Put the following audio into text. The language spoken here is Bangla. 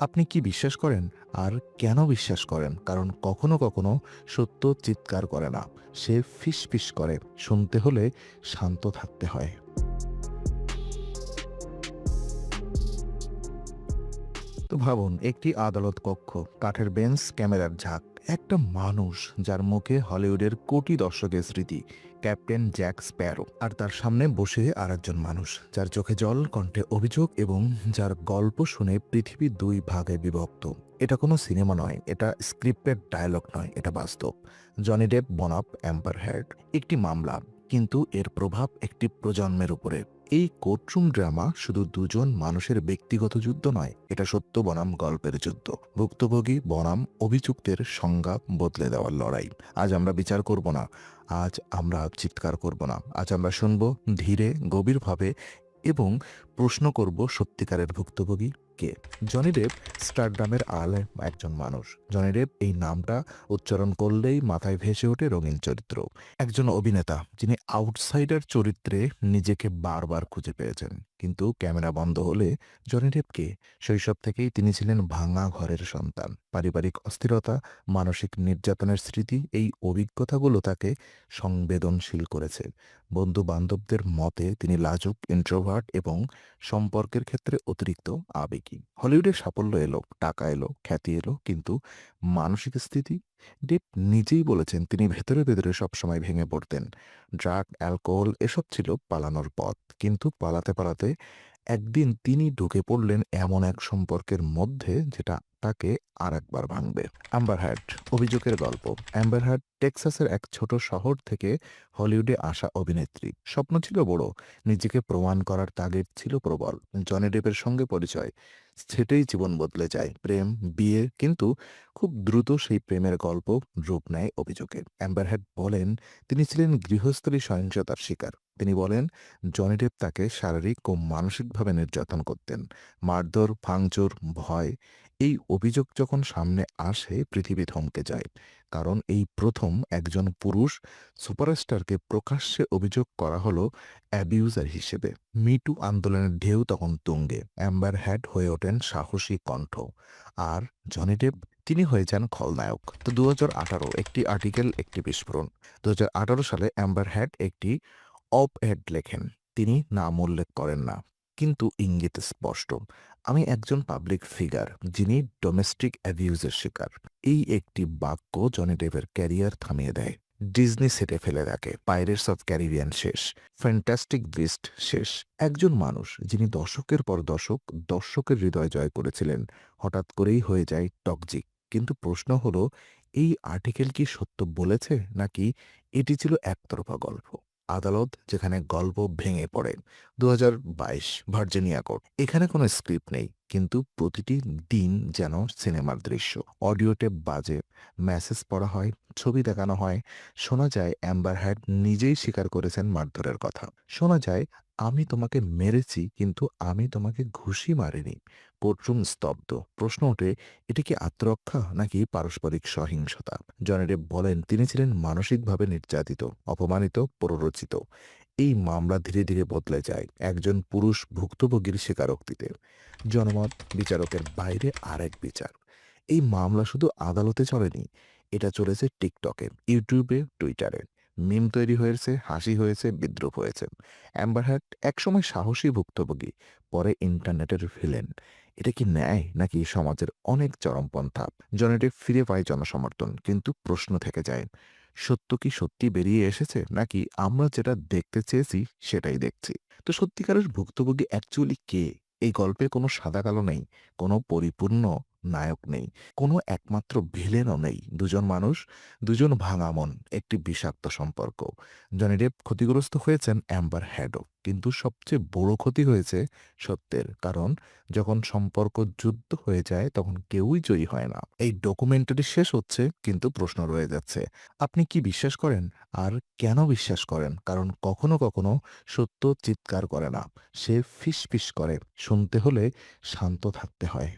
আপনি কি বিশ্বাস করেন? আর কেন বিশ্বাস করেন? কারণ কখনো কখনো সত্য চিৎকার করে না। সে ফিস ফিস করে। শুনতে হলে শান্ত থাকতে হয়। তো ভাবুন, একটি আদালত কক্ষ, কাঠের বেঞ্চ, ক্যামেরার ঝাঁক। একটা মানুষ যার মুখে হলিউডের কোটি দর্শকের স্মৃতি, ক্যাপ্টেন জ্যাক স্প্যারো। আর তার সামনে বসে আর একজন মানুষ, যার চোখে জল, কণ্ঠে অভিযোগ এবং যার গল্প শুনে পৃথিবী দুই ভাগে বিভক্ত। এটা কোনো সিনেমা নয়, এটা স্ক্রিপ্টেড ডায়লগ নয়, এটা বাস্তব। জনি ডেপ বনাপ অ্যাম্পার হ্যাড একটি মামলা, কিন্তু এর প্রভাব একটি প্রজন্মের উপরে। এই কোর্টরুম ড্রামা শুধু দুজন মানুষের ব্যক্তিগত যুদ্ধ নয়, এটা সত্য বনাম গল্পের যুদ্ধ। ভুক্তভোগী বনাম অভিযুক্তের সংজ্ঞা বদলে দেওয়ার লড়াই। আজ আমরা বিচার করব না, আজ আমরা চিৎকার করব না, আজ আমরা শুনব ধীরে, গভীরভাবে এবং প্রশ্ন করব সত্যিকারের ভুক্তভোগী কে? জনি ডেপ স্টারডামের আলে একজন মানুষ। জনি ডেপ এই নামটা উচ্চারণ করলেই মাথায় ভেসে ওঠে রঙিন চরিত্র। একজন অভিনেতা যিনি আউটসাইডার চরিত্রে নিজেকে বারবার খুঁজে পেয়েছেন। কিন্তু ক্যামেরা বন্ধ হলে জনি ডেপকে শৈশব থেকেই তিনি ছিলেন ভাঙা ঘরের সন্তান। পারিবারিক অস্থিরতা, মানসিক নির্যাতনের স্মৃতি, এই অভিজ্ঞতাগুলো তাকে সংবেদনশীল করেছে। বন্ধু বান্ধবদের মতে তিনি লাজুক ইন্ট্রোভার্ট এবং সম্পর্কের ক্ষেত্রে অতিরিক্ত আবেগী। হলিউডে সাফল্য এলো, টাকা এলো, খ্যাতি এলো, কিন্তু মানসিক স্থিতি ডেপ নিজেই বলেছেন তিনি ভেতরে ভেতরে সবসময় ভেঙে পড়তেন। ড্রাগ, অ্যালকোহল এসব ছিল পালানোর পথ, কিন্তু পালাতে পালাতে একদিন তিনি ঢুকে পড়লেন এমন এক সম্পর্কের মধ্যে যেটা তাকে আর একবার ভাঙবে। অ্যাম্বার হ্যাড অভিযোগের গল্প। অ্যাম্বার হ্যাড টেক্সাসের এক ছোট শহর থেকে হলিউডে আসা অভিনেত্রী। স্বপ্ন ছিল বড়, নিজেকে প্রমাণ করার তাগিদ ছিল প্রবল। জনি ডেপের সঙ্গে পরিচয়, সেটাই জীবন বদলে যায়। প্রেম, বিয়ে, কিন্তু খুব দ্রুত সেই প্রেমের গল্প রূপ নেয় অভিযোগে। অ্যাম্বার হ্যাড বলেন, তিনি ছিলেন গৃহস্থলী সহিংসতার শিকার। তিনি বলেন জনি ডেপ তাকে শারীরিক ও মানসিকভাবে নির্যাতন করতেন। মারধর, ভাঙচুর, ভয় এই অভিযোগ যখন সামনে আসে, পৃথিবী থমকে যায়। কারণ এই প্রথম একজন পুরুষ সুপারস্টারকে প্রকাশ্যে অভিযোগ করা হলো অ্যাবিউজার হিসেবে। মিটু আন্দোলনের ঢেউ তখন তুঙ্গে। অ্যাম্বার হ্যাড হয়ে ওঠেন সাহসী কণ্ঠ। আর জনি ডেপ তিনি হয়ে যান খলনায়ক। তো দু আঠারো একটি আর্টিকেল, একটি বিস্ফোরণ। দু হাজার আঠারো সালে অ্যাম্বার হ্যাড একটি অপ এড লেখেন। তিনি নাম উল্লেখ করেন না। কিন্তু ইঙ্গিত স্পষ্ট। আমি একজন পাবলিক ফিগার যিনি ডোমেস্টিক অ্যাবিউজের শিকার। এই একটি বাক্য জনি ডেভের ক্যারিয়ার থামিয়ে দেয়। ডিজনি সেটে ফেলে রাখে। পাইরেটস অফ ক্যারিবিয়ান শেষ। ফ্যান্টাস্টিক বিস্ট শেষ। একজন মানুষ, যিনি দশকের পর দশক দর্শকের হৃদয় জয় করেছিলেন। হঠাৎ করেই হয়ে যায় টকজিক কিন্তু প্রশ্ন হলো, এই আর্টিকেল কি সত্য বলেছে? নাকি এটি ছিল একতরফা গল্প? আদালত যেখানে গল্প ভেঙে পড়ে দু ভার্জিনিয়া কোর্ট। এখানে কোনো স্ক্রিপ্ট নেই। কিন্তু প্রতিটি দিন যেন সিনেমার দৃশ্য। অডিও টেপ বাজে, মেসেজ পড়া হয়, ছবি দেখানো হয়। শোনা যায় অ্যাম্বার হ্যাড নিজেই স্বীকার করেছেন মারধরের কথা। শোনা যায়, আমি তোমাকে মেরেছি, কিন্তু আমি তোমাকে ঘুষি মারিনি। কোর্টরুম স্তব্ধ। প্রশ্ন ওঠে, এটি কি আত্মরক্ষা নাকি পারস্পরিক সহিংসতা? জনেডেব বলেন, তিনি ছিলেন মানসিকভাবে নির্যাতিত, অপমানিত, প্ররোচিত। এই মামলা ধীরে ধীরে বদলে যায় একজন পুরুষ ভুক্তভোগীর স্বীকারোক্তিতে। জনমত, বিচারকের বাইরে আরেক বিচার। এই মামলা শুধু আদালতে চলেনি, এটা চলেছে টিকটকে ইউটিউবে, টুইটারে। মিম তৈরি হয়েছে, হাসি হয়েছে, বিদ্রুপ হয়েছে। অ্যাম্বার হ্যাড একসময় সাহসী ভুক্তভোগী, পরে ইন্টারনেটের ভিলেন। এটা কি ন্যায় নাকি সমাজের অনেক চরমপন্থা? জনেটে ফিরে পায় জনসমর্থন, কিন্তু প্রশ্ন থেকে যায় সত্য কি সত্যি বেরিয়ে এসেছে? নাকি আমরা যেটা দেখতে চেয়েছি, সেটাই দেখছি? তো সত্যিকারের ভুক্তভোগী অ্যাকচুয়ালি কে? এই গল্পে কোনো সাদা কালো নেই, কোনো পরিপূর্ণ নায়ক নেই, কোনো একমাত্র ভিলেনও নেই। দুজন মানুষ, দুজন ভাঙা মন, একটি বিষাক্ত সম্পর্ক। জনি ডেপ ক্ষতিগ্রস্ত হয়েছেন অ্যাম্বার হ্যাডও কিন্তু সবচেয়ে বড় ক্ষতি হয়েছে সত্যের, কারণ যখন সম্পর্ক যুদ্ধ হয়ে যায়, তখন কেউই জয়ী হয় না। এই ডকুমেন্টারি শেষ হচ্ছে, কিন্তু প্রশ্ন রয়ে যাচ্ছে, আপনি কি বিশ্বাস করেন? আর কেন বিশ্বাস করেন? কারণ কখনো কখনো সত্য চিৎকার করে না। সে ফিস ফিস করে, শুনতে হলে শান্ত থাকতে হয়।